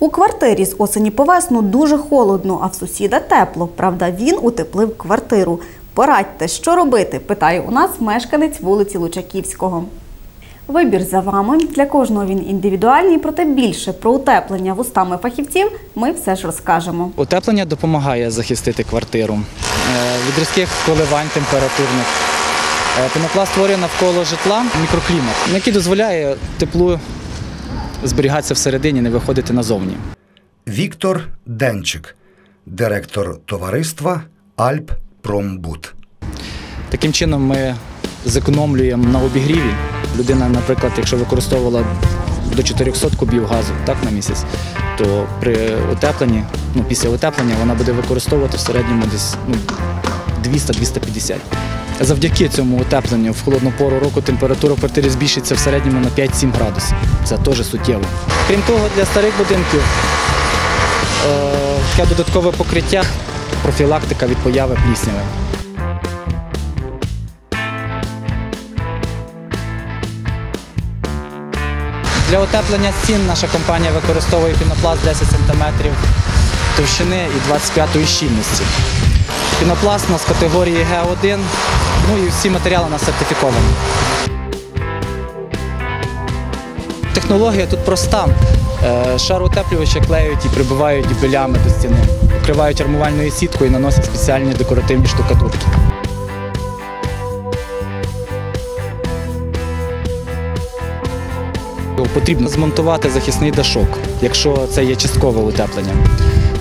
У квартирі з осені по весну дуже холодно, а в сусіда тепло. Правда, він утеплив квартиру. Порадьте, що робити? питає у нас мешканець вулиці Лучаківського. Вибір за вами. Для кожного він індивідуальний, проте більше про утеплення вустами фахівців ми все ж розкажемо. Утеплення допомагає захистити квартиру е, від різких коливань температурних. Е, Пінопласт створює навколо житла мікроклімат, який дозволяє теплу зберігатися всередині, не виходити назовні. Віктор Денчик, директор товариства Альп Промбут. Таким чином ми зекономлюємо на обігріві. Людина, наприклад, якщо використовувала до 400 кубів газу так, на місяць, то при утепленні, ну, після утеплення вона буде використовувати в середньому десь ну, 200-250. Завдяки цьому утепленню в холодну пору року температура в квартирі збільшиться в середньому на 5-7 градусів. Це теж суттєво. Крім того, для старих будинків таке додаткове покриття, профілактика від появи плісняви. Для утеплення стін наша компанія використовує пінопласт 10 см товщини і 25 щільності. Пінопласт нас категорії Г1, ну і всі матеріали у нас сертифіковані. Технологія тут проста. Е, Шар утеплювача клеють і прибивають білями до стіни, покривають армувальною сіткою і наносять спеціальні декоративні штукатурки. Потрібно змонтувати захисний дашок, якщо це є часткове утеплення.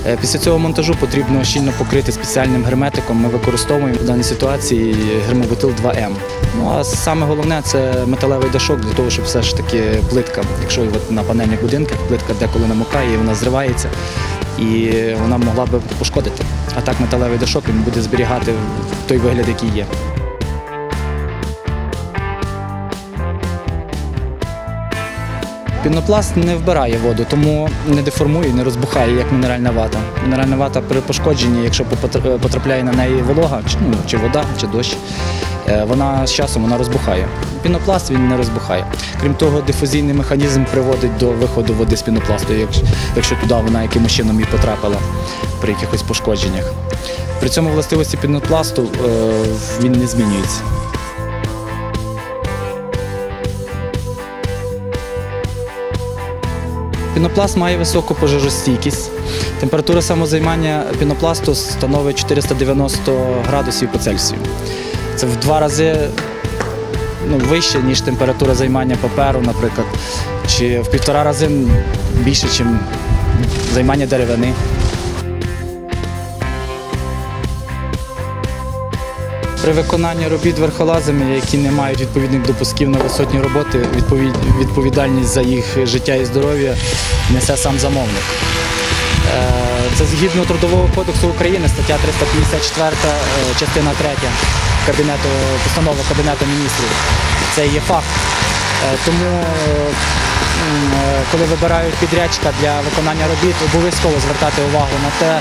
Е, Після цього монтажу потрібно щільно покрити спеціальним герметиком. Ми використовуємо в даній ситуації гермобутил 2М. Ну а саме головне це металевий дашок для того, щоб все ж таки плитка, якщо от на панельних будинках плитка деколи намокає, вона зривається, і вона могла би пошкодити. А так металевий дашок він буде зберігати той вигляд, який є. Пінопласт не вбирає воду, тому не деформує, не розбухає, як мінеральна вата. Мінеральна вата при пошкодженні, якщо потрапляє на неї волога, чи, ну, чи вода, чи дощ, е, вона з часом вона розбухає. Пінопласт він не розбухає. Крім того, дифузійний механізм приводить до виходу води з пінопласту, якщо, якщо туди вона якимось чином і потрапила при якихось пошкодженнях. При цьому властивості пінопласту е, він не змінюється. Пінопласт має високу пожежостійкість. Температура самозаймання пінопласту становить 490 градусів по Цельсію. Це в два рази ну, вище, ніж температура займання паперу, наприклад, чи в півтора рази більше, ніж займання деревини. При виконанні робіт верхолазами, які не мають відповідних допусків на висотні роботи, відповідальність за їх життя і здоров'я несе сам замовник. Е, Це згідно Трудового кодексу України, стаття 354, е, частина 3 Кабінету, постанова Кабінету міністрів. Це є факт. Е, Тому, коли вибирають підрядчика для виконання робіт, обов'язково звертати увагу на те,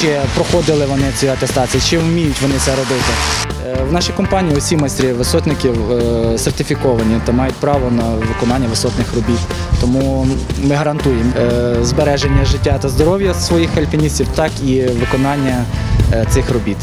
чи проходили вони ці атестації, чи вміють вони це робити. В нашій компанії усі майстри висотників е, сертифіковані та мають право на виконання висотних робіт. Тому ми гарантуємо е, збереження життя та здоров'я своїх альпіністів, так і виконання е, цих робіт.